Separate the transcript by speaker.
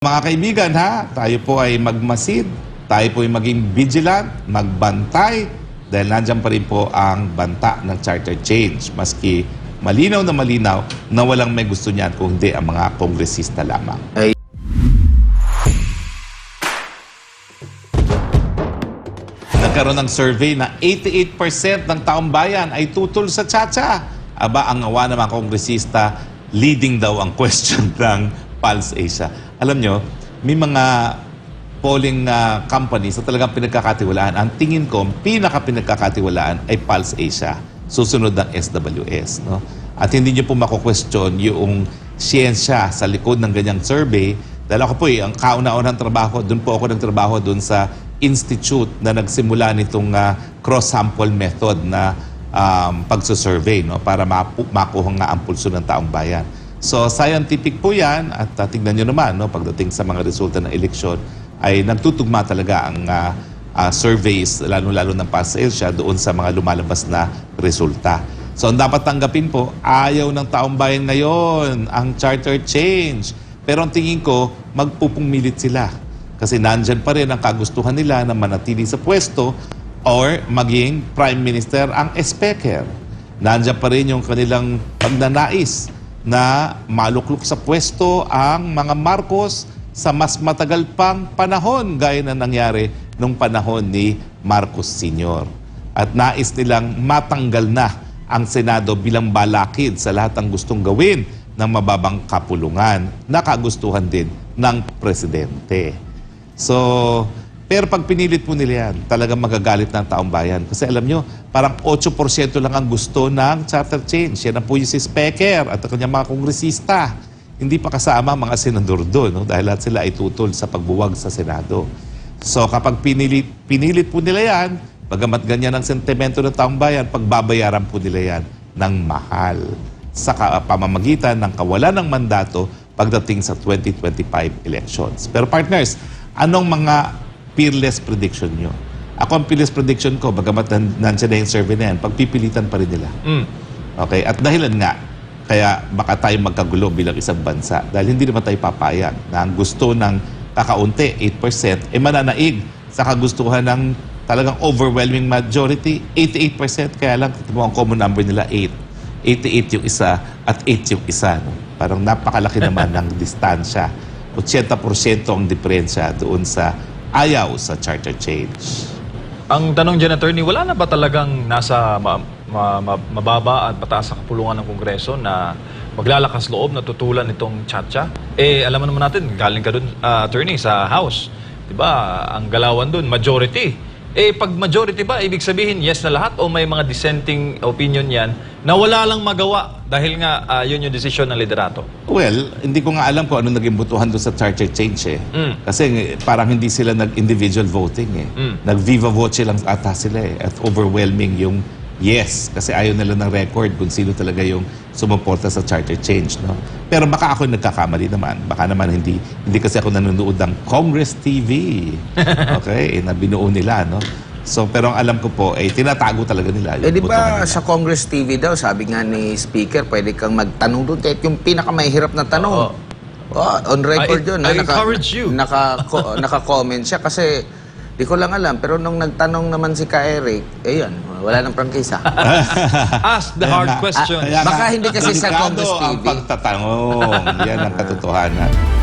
Speaker 1: Mga kaibigan ha, tayo po ay magmasid, tayo po ay maging vigilant, magbantay, dahil nandyan pa rin po ang banta ng charter change. Maski malinaw na malinaw na walang may gusto niyan kung hindi ang mga kongresista lamang.
Speaker 2: Ay,
Speaker 1: Nagkaroon ng survey na 88% ng taong bayan ay tutol sa tsa Aba, ang awa ng mga kongresista, leading daw ang question ng Pulse Asia. Alam nyo, may mga polling uh, companies na talagang pinagkakatiwalaan. Ang tingin ko, pinaka-pinagkakatiwalaan ay Pulse Asia. Susunod ng SWS. No? At hindi nyo po mako-question yung siyensya sa likod ng ganyang survey. Dahil ako po eh, ang kauna-unang trabaho, doon po ako nagtrabaho doon sa institute na nagsimula nitong ah, cross-sample method na um, pagsusurvey no, para makuha nga ang pulso ng taong bayan. So scientific po yan at uh, tignan nyo naman no, pagdating sa mga resulta ng eleksyon ay nagtutugma talaga ang ah, ah, surveys lalo-lalo ng PASELSIA doon sa mga lumalabas na resulta. So ang dapat tanggapin po, ayaw ng taong bayan ngayon ang charter change. Pero ang tingin ko, magpupungmilit sila. Kasi nandyan pa rin ang kagustuhan nila na manatili sa pwesto or maging prime minister ang speaker. Nandyan pa rin yung kanilang pagnanais na maluklok sa pwesto ang mga Marcos sa mas matagal pang panahon gaya na nangyari nung panahon ni Marcos Sr. At nais nilang matanggal na ang Senado bilang balakid sa lahat ng gustong gawin ng mababang kapulungan na kagustuhan din ng presidente. So, pero pag pinilit po nila yan, talagang magagalit ng taong bayan. Kasi alam nyo, parang 8% lang ang gusto ng charter change. Yan ang po yung si Specker at ang kanyang mga kongresista. Hindi pa kasama mga senador doon no? dahil lahat sila ay tutol sa pagbuwag sa Senado. So kapag pinilit, pinilit po nila yan, bagamat ganyan ang sentimento ng taong bayan, pagbabayaran po nila yan ng mahal sa pamamagitan ng kawalan ng mandato pagdating sa 2025 elections. Pero partners, anong mga peerless prediction nyo? Ako ang peerless prediction ko, bagamat nan- nandiyan na yung survey na yan, pagpipilitan pa rin nila.
Speaker 3: Mm.
Speaker 1: Okay? At dahilan nga, kaya baka tayo magkagulo bilang isang bansa dahil hindi naman tayo papayag na ang gusto ng kakaunti, 8%, eh mananaig sa kagustuhan ng talagang overwhelming majority, 88%. Kaya lang, ito mo ang common number nila, 8. 88 yung isa at 8 yung isa. No? Parang napakalaki naman ng distansya. 80% ang diferensya doon sa ayaw sa charter change.
Speaker 3: Ang tanong dyan, attorney, wala na ba talagang nasa ma- ma- ma- mababa at mataas sa kapulungan ng Kongreso na maglalakas loob na tutulan itong Chacha? Eh, alam naman natin, galing ka dun, ah, attorney, sa House. Di ba? Ang galawan dun, majority. Eh, pag majority ba, ibig sabihin yes na lahat o may mga dissenting opinion yan na wala lang magawa dahil nga ah, yun yung desisyon ng liderato?
Speaker 1: Well, hindi ko nga alam kung ano naging butuhan doon sa charter change eh.
Speaker 3: Mm.
Speaker 1: Kasi eh, parang hindi sila nag-individual voting eh.
Speaker 3: Mm.
Speaker 1: Nag-viva voce lang ata sila eh. At overwhelming yung yes. Kasi ayaw nila ng record kung sino talaga yung sumuporta sa charter change. No? Pero baka ako nagkakamali naman. Baka naman hindi hindi kasi ako nanonood ng Congress TV. Okay? na binuo nila. No? So, pero ang alam ko po, eh, tinatago talaga nila. yung
Speaker 2: eh di ba sa Congress TV daw, sabi nga ni Speaker, pwede kang magtanong doon kahit yung pinakamahirap na tanong.
Speaker 3: Oo.
Speaker 2: Oh, on record
Speaker 3: I-
Speaker 2: yun.
Speaker 3: I
Speaker 2: ha,
Speaker 3: encourage you.
Speaker 2: Naka, ko- naka-comment siya kasi di ko lang alam. Pero nung nagtanong naman si Ka Eric, eh yun, wala nang prangkisa.
Speaker 3: Ask the hard
Speaker 1: kaya nga,
Speaker 2: Baka hindi kasi sa
Speaker 1: delikado
Speaker 2: Congress
Speaker 1: ang
Speaker 2: TV.
Speaker 1: pagtatanong. Yan ang katotohanan.